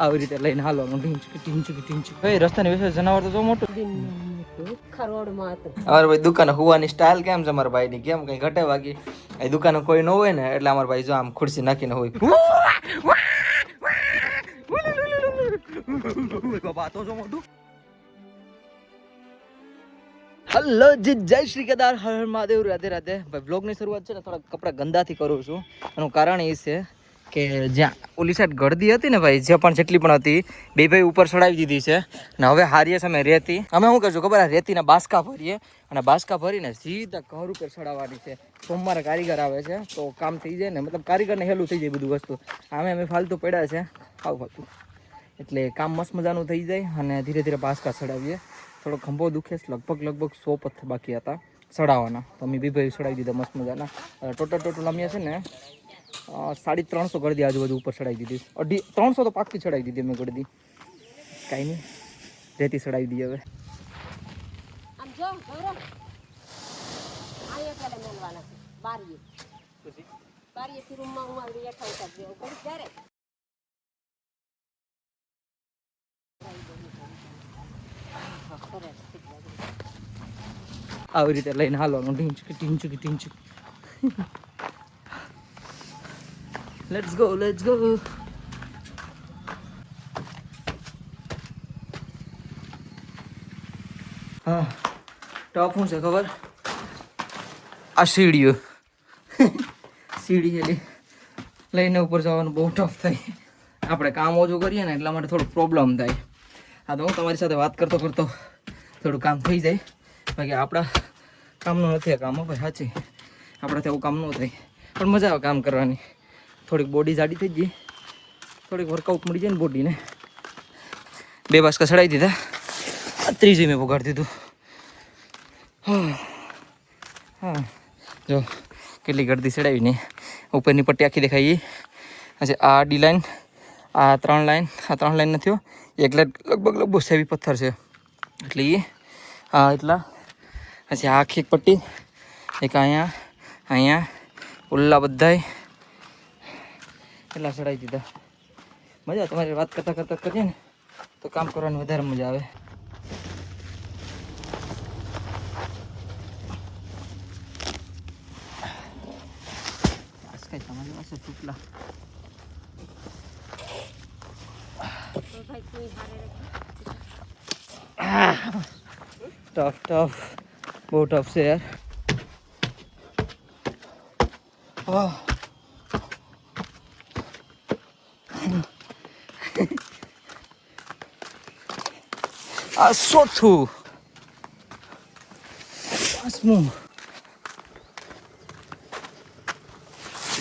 આવી રીતે લઈને હાલવાનું ઢીંચકી ઢીંચકી ઢીંચકી ભાઈ રસ્તાની વિશે જનાવર તો જો મોટું. ખરોડમાં હતું અમારા ભાઈ દુકાન હોવાની સ્ટાઇલ કેમ છે અમારા ભાઈની? કેમ કઈ ઘટે બાકી? એ દુકાન કોઈ ન હોય ને એટલે અમારા ભાઈ જો આમ ખુરશી નાખીને હોય બાબા તો જો મોટું હલો જી જય શ્રી કેદાર હર હર મહાદેવ રાધે રાધે. ભાઈ બ્લોગની શરૂઆત છે ને થોડા કપડા ગંદાથી કરું છું. એનું કારણ એ છે કે જ્યાં ઓલી સાઈડ ગળદી હતી ને ભાઈ જે પણ જેટલી પણ હતી, બે ભાઈ ઉપર ચડાવી દીધી છે. અને હવે હારીએ છે અમે રેતી. અમે શું કરશું ખબર? આ રેતીના બાસકા ભરીએ અને બાસકા ભરીને સીધા ઘર ઉપર ચડાવવાની છે. સોમવારે કારીગર આવે છે, તો કામ થઈ જાય ને, મતલબ કારીગરને હેલું થઈ જાય બધું વસ્તુ. આમે અમે ફાલતુ પડ્યા છે ખાવ ફાલતું એટલે કામ મસ્ત મજાનું થઈ જાય અને ધીરે ધીરે બાસકા ચડાવીએ. થોડો ખંભો દુખે લગભગ લગભગ સો પથ્થર બાકી હતા ચડાવવાના. તો અમે બી ભાઈ ચડાવી દીધા મસ્ત મજાના. ટોટલ ટોટલ અમે છે ને સાડી ત્રણસો ગળદી આજુબાજુ ઉપર ચડાવી દીધી અઢી ત્રણસો તો પાકથી ચડાવી દીધી અમે ગળદી. કાંઈ નહીં રેતી ચડાવી દીધી હવે. આવી રીતે લઈને હાલવાનું ઢીંચકી ઢીંચકી ઢીંચકી. લેટ્સ ગો લેટ્સ ગો હા ટોપ શું છે ખબર? આ સીડીઓ. સીડી એટલે લઈને ઉપર જવાનું બહુ ટફ થાય. આપણે કામ ઓછું કરીએ ને એટલા માટે થોડું પ્રોબ્લેમ થાય. હા તો હું તમારી સાથે વાત કરતો કરતો થોડું કામ થઈ જાય. બાકી આપણા કામનું નથી આ કામ ભાઈ સાચી. આપણાથી આવું કામ ન થાય. પણ મજા આવે કામ કરવાની. થોડીક બોડી જાડી થઈ ગઈ. થોડીક વર્કઆઉટ મળી જાય ને બોડીને બે બાસકા ચડાવી દીધા. આ ત્રીજી મેં પગાડી દીધું. હા. હા. જો, કેટલી ગરદી ચડાવીને ઉપરની પટ્ટી આખી દેખાઈ પછી આ ડી લાઈન આ ત્રણ લાઈન આ ત્રણ લાઈન નથી એક લાઈન લગભગ લગભગ સેવી પથ્થર છે. એટલે એ આ એટલા. પછી આ આખી પટ્ટી. એક અહીંયા અહીંયા, ઉલ્લા બધાય. એટલા ચડાવી દીધા. મજા તમારી વાત કરતાં કરતાં કરીએ ને તો કામ કરવાની વધારે મજા આવે. કઈ તમારી પાસે તૂટલા તો ભાઈ તું હારે રાખી ટફ ટફ. બહુ ટફ છે યાર. આહ. આ ચોથું પાંચમું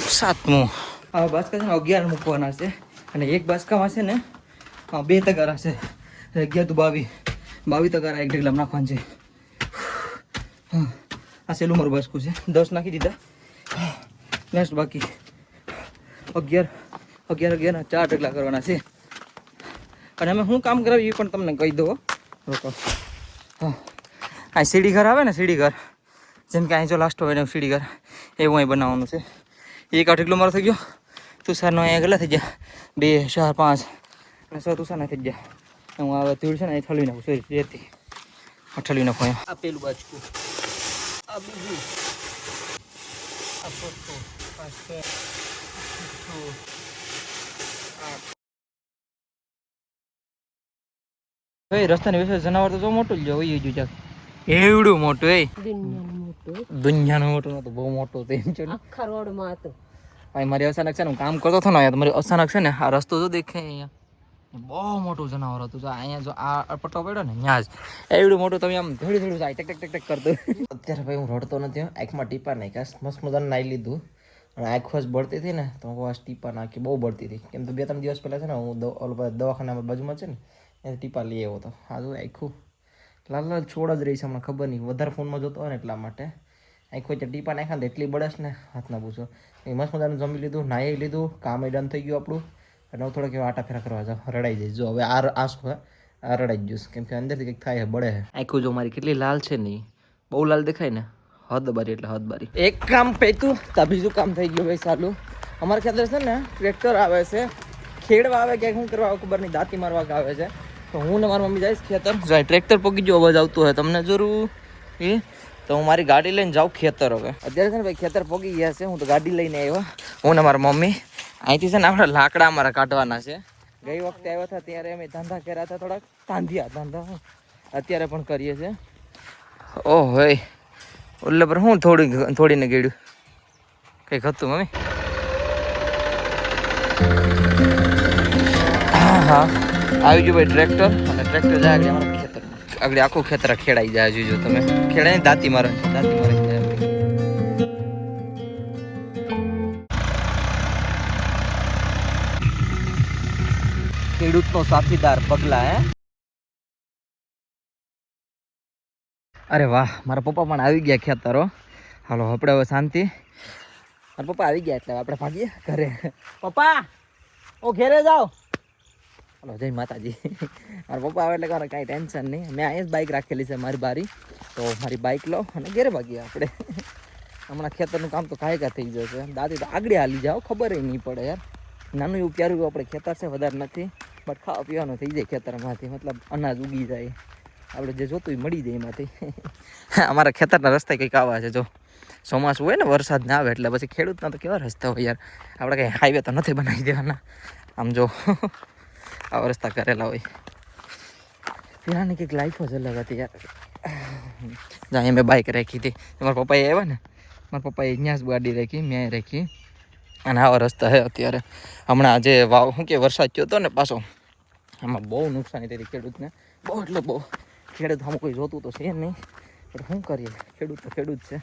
સાતમું આ બાસકા અગિયાર મૂકવાના છે અને એક બાસકામાં છે ને હા, બે તગારા છે અગિયાર તો બાવીસ બાવીસ તગારા એક ઢગલામાં નાખવાનું છે આ સેલું મારું બાસકું છે દસ નાખી દીધા લાસ્ટ બાકી અગિયાર અગિયાર અગિયાર ચાર ઢગલા કરવાના છે અને અમે શું કામ કરાવી એ પણ તમને કહી દો રોકો. હા સીડી ઘર આવે ને, સીડી ઘર. જેમ કે અહીં જો લાસ્ટ હોય ને સીડી ઘર. એવું અહીં બનાવવાનું છે. એક આઠ કિલો મારો થઈ ગયો. તુષારનો અહીંયા કેટલા થઈ ગયા? બે, ચાર, પાંચ. અને છ તુષારના થઈ ગયા. હું આ તીડ છે ને અહીં ઠલવી નાખું. સોરી રેતી ઠલવી નાખું અહીંયા. આ પેલું બાજકું આ બીજું. આ રસ્તાની વિશે જનાવર તો જો મોટું જ હોય જુજા જાક એવડું મોટું એ દુનિયાનું મોટું. તો નતું બહુ મોટું તેમ છે આખા રોડમાં હતું. ભાઈ મારી અચાનક છે ને હું કામ કરતો હતો ને અહીંયા તો મારી અચાનક છે ને આ રસ્તો જો દેખે અહીંયા. બહુ મોટું જનાવર હતું જો અહીંયા જો આ પટ્ટો પડ્યો ને ત્યાં જ. એવડું મોટું તમે આમ ધોડી થોડું જાય ટેક ટેક ટેક ટેક કરતો અત્યારે ભાઈ હું રડતો નથી આંખમાં ટીપા નાખ્યા મસ્ત મજાને નાઈ લીધું. અને આંખો જ બળતી હતી ને તો હું આ ટીપા નાખી બહુ બળતી હતી. કેમ તો બે ત્રણ દિવસ પહેલાં છે ને હું ઓલું ઓલો દવાખાના બાજુમાં છે ને એ ટીપા લઈ આવ્યો હતો. આ જો આખું લાલ લાલ છોડ જ રહી છે હમણાં ખબર નહીં. વધારે ફોનમાં જોતો હોય ને એટલા માટે. આખો જે ટીપા નાખ્યા ને એટલી બળસ ને હાથ ના પૂછો એ મસ્ત મજાનું જમી લીધું નાહી લીધું કામ ડન થઈ ગયું આપણું. અને હું થોડોક એવા આટા ફેરા કરવા જાવ. રડાઈ જઈશ. જો હવે આ આ શું આ રડાઈ જઈશ. કેમ કે અંદરથી કંઈક થાય બળે છે. આખું જો મારી કેટલી લાલ છે નહીં બહુ લાલ દેખાય ને? હદ બારી એટલે હદ બારી એક કામ પેતું તો બીજું કામ થઈ ગયું ભાઈ સારું અમારે ખ્યાલ છે ને ટ્રેક્ટર આવે છે. ખેડવા આવે કે શું કરવા ખબર નહીં. દાંતી મારવા આવે છે. તો હું ને મારી મમ્મી જઈશ ખેતર. જાય, ટ્રેક્ટર પગી જો અવાજ આવતો હોય, તમને જરૂર. એ તો હું મારી ગાડી લઈને જાઉં ખેતર હવે. અત્યારે છે ને ભાઈ ખેતર પગી ગયા છે, હું તો ગાડી લઈને આવ્યો. હું ને મારી મમ્મી અહીંથી છે ને આપણે લાકડા અમારા કાઢવાના છે. ગઈ વખતે આવ્યા હતા, ત્યારે અમે ધંધા કર્યા હતા થોડાક. તાંધ્યા ધંધા. અત્યારે પણ કરીએ છીએ ઓહ હોય. ઓલે પર હું થોડી, થોડીને ગેડ્યું. કંઈક હતું, મમ્મી? હા હા. આવી ગયું ટ્રેક્ટર, અને ટ્રેક્ટર જાય આગળ અમારા ખેતરમાં. આગળ આખું ખેતર ખેડાઈ જાય જોજો તમે. ખેડાય ને દાંતી મારે દાંતી મારે ખેડૂતનો સાથીદાર પગલા, હે? અરે વાહ, મારા પપ્પા પણ આવી ગયા ખેતરો હાલો આપણે હવે શાંતિ. મારા પપ્પા આવી ગયા એટલે આપણે ભાગીએ ઘરે. પપ્પા, ઓ ઘેરે જાઓ. હાલો, જય માતાજી. મારા પપ્પા આવે એટલે કાંઈ કાંઈ ટેન્શન નહીં. મેં અહીંયા જ બાઇક રાખેલી છે મારી બારી. તો મારી બાઇક લો અને ઘેર ભાગીએ આપણે. હમણાં ખેતરનું કામ તો કાંઈ કાંઈ થઈ જશે દાદી તો આગળ હાલી જાઓ ખબર નહીં પડે યાર. નાનું એવું પ્યારું આપણે ખેતર છે, વધારે નથી. બટ ખાવા પીવાનું થઈ જાય ખેતરમાંથી. મતલબ અનાજ ઉગી જાય. આપણે જે જોતું એ મળી જાય એમાંથી. અમારા ખેતરના રસ્તા કંઈક આવા છે. જો ચોમાસું હોય ને, વરસાદ ના આવે એટલે પછી ખેડૂતના તો કેવા રસ્તા હોય યાર. આપણે કંઈ હાઈવે તો નથી બનાવી દેવાના. આમ જો. આવા રસ્તા કરેલા હોય પેલાની કંઈક લાઈફ જ અલગ હતી યાર જ્યાં મેં બાઇક રાખી હતી મારા પપ્પાએ આવ્યા ને મારા પપ્પાએ ત્યાં જ ગાડી રાખી મેં રાખી અને આવા રસ્તા છે અત્યારે હમણાં આજે વાવ શું કે વરસાદ થયો હતો ને પાછો આમાં બહુ નુકસાની થઈ ખેડૂતને બહુ એટલે બહુ ખેડૂત આમ કોઈ જોતું તો છે નહીં પણ શું કરીએ ખેડૂત તો ખેડૂત છે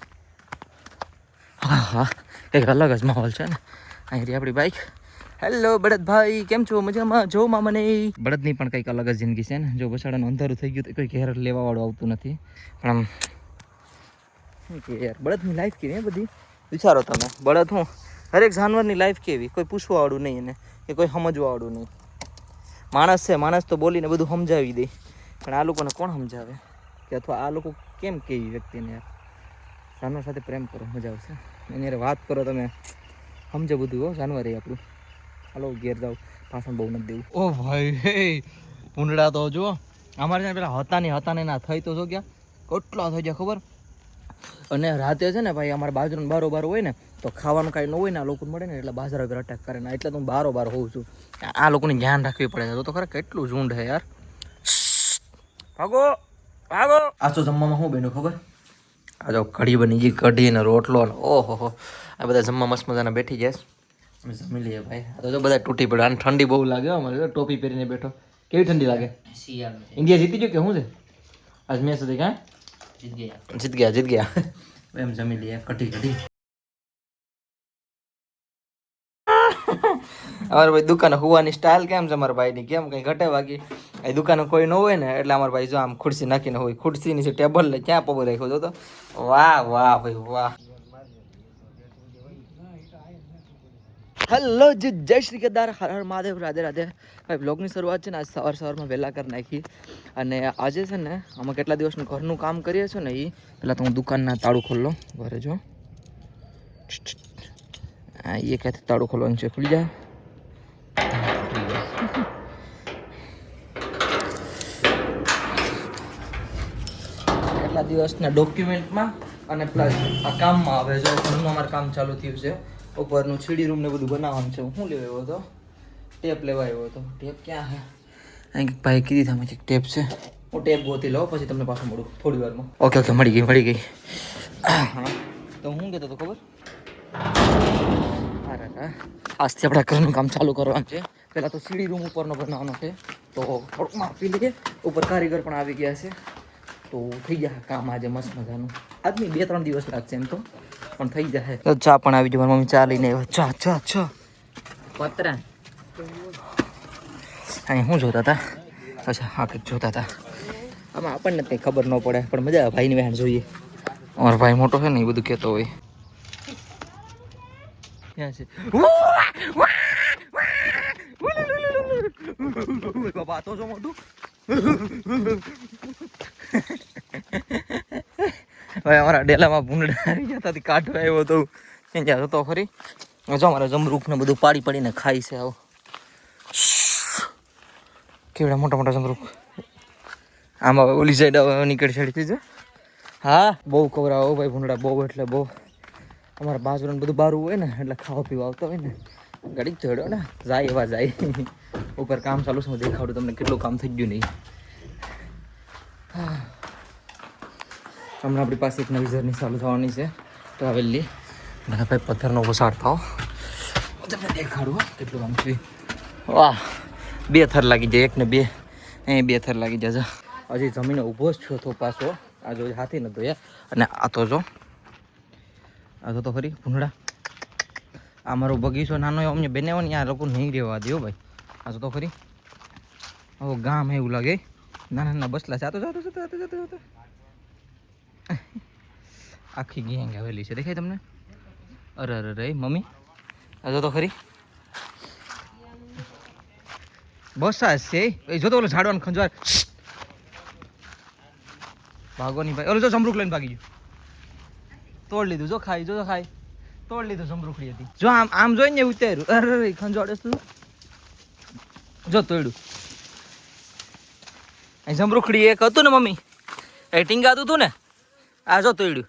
હા હા એક અલગ જ માહોલ છે ને અહીંથી આપણી બાઈક હેલો બળદભાઈ, કેમ છો? મજામાં? જો માં મને બળદની પણ કંઈક અલગ જિંદગી છે ને. જો બસાડાનું અંધારું થઈ ગયું તો કોઈ ઘેર લેવાવાળું આવતું નથી. પણ આમ, શું યાર? બળદની લાઈફ કેવી એ બધી? વિચારો તમે. બળદ હું? હરેક જાનવરની લાઈફ કેવી? કોઈ પૂછવાવાળું નહીં એને, કે કોઈ સમજવાવાળું નહીં. માણસ છે, માણસ તો બોલીને બધું સમજાવી દે. પણ આ લોકોને કોણ સમજાવે? કે અથવા આ લોકો કેમ કે વ્યક્તિને યાર? જાનવર સાથે પ્રેમ કરો, મજા આવશે. એની વાત કરો તમે. સમજો બધું હો, જાનવર એ આપણું. હાલો ઘેર જાઉં પાછળ બહુ નથી દેવું. ઓ ભાઈ હે ભૂંડડા તો જુઓ. અમારે ત્યાં પેલા હતા ને હતા ને ના થઈ તો જો ગયા કેટલા થઈ ગયા ખબર? અને રાતે છે ને ભાઈ અમારે બાજરાનું બારો બાર હોય ને તો ખાવાનું કાંઈ ન હોય ને આ લોકોને મળે ને એટલે બાજરા વગર અટેક કરે ને એટલે તો હું બારો બાર હોઉં છું. આ લોકોને ધ્યાન રાખવી પડે છે તો ખરા કેટલું ઝુંડ છે યાર. ભાગો ભાગો. આ તો જમવામાં શું બન્યું ખબર? આ જો કઢી બની ગઈ કઢી ને રોટલો ને ઓહો હો. આ બધા જમવા મસ્ત મજાના બેઠી જાય જમી લઈએ ભાઈ. આ તો બધા તૂટી પડ્યો. અને ઠંડી બહુ લાગે અમારે ટોપી પહેરીને બેઠો. કેવી ઠંડી લાગે? ઇન્ડિયા જીતી ગયો કે શું છે? આજ મેચ હતી કાં? જીત ગયા. જીત ગયા એમ જમી લઈએ. કટી કટી અમારા ભાઈ દુકાન હોવાની સ્ટાઇલ કેમ છે અમારા ભાઈની? કેમ કંઈ ઘટે બાકી? એ દુકાન કોઈ ન હોય ને એટલે અમારા ભાઈ જો આમ ખુરશી નાખીને હોય. ખુરશી નીચે ટેબલ ને ક્યાં પગ રાખ્યો તો વાહ વાહ ભાઈ વાહ. હેલો જી જય શ્રી કેદાર હર હર મહાદેવ, રાધે રાધે. ભાઈ બ્લોગની શરૂઆત છે ને, આજ સવાર સવારમાં વહેલા કરી નાખી. અને આજે છે ને અમે કેટલા દિવસનું ઘરનું કામ કરીએ છીએ ને એ પહેલાં તો હું દુકાનના તાળું ખોલો ઘરે જો. એ ક્યાંથી તાળું ખોલવાનું છે, ખુલી જાય કેટલા દિવસના ડોક્યુમેન્ટમાં અને પ્લસ આ કામમાં આવે, જો ઘરનું અમારું કામ ચાલુ થયું છે. ઉપરનું સીડી રૂમ ને બધું બનાવવાનું છે. હું લેવા આવ્યો હતો? ટેપ લેવા આવ્યો હતો. ટેપ ક્યાં છે? અહીં ભાઈ કીધી તમે એક ટેપ છે. હું ટેપ ગોતી લઉં પછી તમને પાછું મળું થોડી વારમાં. ઓકે ઓકે મળી ગઈ મળી ગઈ. હા. તો હું કહેતો હતો ખબર. આજથી આપણે ઘરનું કામ ચાલુ કરવાનું છે. પહેલાં તો સીડી રૂમ ઉપરનો બનાવવાનો છે. તો થોડુંક માપી લઈએ. ઉપર કારીગર પણ આવી ગયા છે. તો થઈ ગયા કામ આજે મસ્ત મજાનું. આજની બે ત્રણ દિવસ લાગશે એમ તો. પણ થઈ જશે તો ચા પણ આવી જવાનું મમ્મી ચા લઈને આવ્યો ચા ચા ચા પતરા અહીં શું જોતા હતા અચ્છા હા કંઈક જોતા હતા આમાં આપણને કંઈ ખબર ન પડે પણ મજા આવે ભાઈની બહેન જોઈએ અમારો ભાઈ મોટો છે ને એ બધું કહેતો હોય ક્યાં છે બાબા તો જો મોટું હવે અમારા ડેલામાં ભૂંડડા આવી ગયા હતા કાઢવા આવ્યો હતો ત્યાં હતો ખરી. જો અમારે જમરૂખ ને બધું પાડી પાડીને ખાય છે આવો. કેવડા મોટા મોટા જમરૂખ. આમ હવે ઓલી સાઈડ હવે નીકળી છેડી છે. હા, બહુ કવરાવો ભાઈ ભૂંડડા, બહુ એટલે બહુ. અમારા બાજુનું બધું બારું હોય ને, એટલે ખાવા પીવા આવતા હોય ને. ગાડી જ ચડ્યો ને, જાય એવા જાય. ઉપર કામ ચાલુ છે, હું દેખાડું તમને કેટલું કામ થઈ ગયું નહીં. હમણાં આપણી પાસે એક નવી જર્ની ચાલુ થવાની છે. ટ્રાવેલની અને ભાઈ પથ્થરનો વસાડ થાવ. હું તમને દેખાડું કેટલું આમ છે. વાહ બે થર લાગી જાય એક ને બે. એ બે થર લાગી જાય જો. હજી જમીને ઊભો જ છો તો પાછો. આ જો હાથી નતો યાર. અને આ તો જો. આ તો ફરી ભૂંડડા. આ મારો બગીચો નાનો અમને બનાવ્યો ને આ લોકો નહીં રહેવા દો ભાઈ. આ તો ફરી. હવે ગામ એવું લાગે. નાના નાના બસલા. જાતો જાતો જતો જતો જતો જતો. આખી ગેંગ આવેલી છે. દેખાય તમને? અરે અરે રે મમ્મી. આ તો ખરી. બસા છે. એ જો તો ઓલો ઝાડવાનું ખંજવાર ભાગો નહીં ભાઈ. ઓલો જો સમરૂખ લઈને ભાગી ગયો. તોડ લીધું. જો ખાઈ જો ખાઈ. તોડ લીધું જમરૂખડી હતી. જો આમ આમ જોઈને ઉતાર્યું. અરે અરે ખંજવાડે તું જો તોડ્યું. અહીં સમરૂખડી એક હતું ને મમ્મી? એ ટીંગાતું હતું ને? આ જો તોડ્યું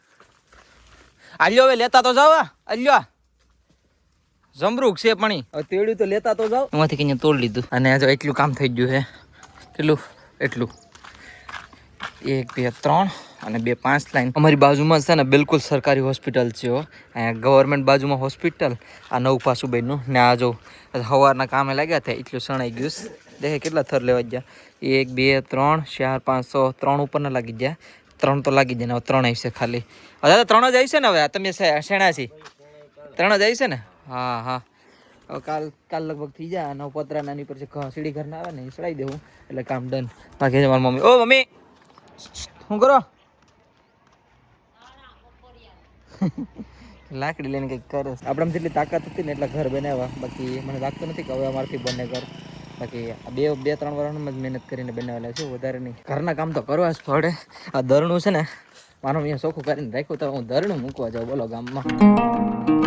આલ્યો હવે લેતા તો જાવ આલ્યો. જમરૂક છે પણ. તેડ્યું તો લેતા તો જાવ. એમાંથી કઈ તોડ લીધું. અને જો એટલું કામ થઈ ગયું છે. કેટલું? એટલું. એક બે ત્રણ અને બે પાંચ લાઈન. અમારી બાજુમાં છે ને બિલકુલ સરકારી હોસ્પિટલ છે અહીંયા ગવર્મેન્ટ બાજુમાં હોસ્પિટલ આ નવું પાછું બન્યું. ને આ જો સવારના કામે લાગ્યા હતા એટલું શણાઈ ગયું દેખે કેટલા થર લેવા ગયા. એક બે ત્રણ ચાર પાંચ છ ત્રણ ઉપરના લાગી ગયા. ત્રણ તો લાગી જાય ત્રણ આવશે ખાલી. દાદા, ત્રણ જ આવશે ને હવે? તમે શેણાસી ત્રણ જ આવશે ને? હા હા. હવે કાલ કાલ લગભગ થઈ જાય. અને પતરા નાની પર છે સીડી ઘરના આવે ને, એ દેવું. એટલે કામ ડન. બાકી મારી મમ્મી ઓ, મમ્મી! શું કરો? લાકડી લઈને કંઈક કરે આપણે જેટલી તાકાત હતી ને, એટલા ઘર બનાવ્યા. બાકી મને લાગતું નથી કે હવે અમારથી બને ઘર. બાકી બે બે ત્રણ વર્ષમાં જ મહેનત કરીને બનાવેલા છે. વધારે નહીં. ઘરના કામ તો કરવા જ પડે. આ દરણું છે ને, મારું અહીંયા ચોખ્ખું કરીને રાખ્યું તો હું દરણું મૂકવા જાઉં. બોલો ગામમાં.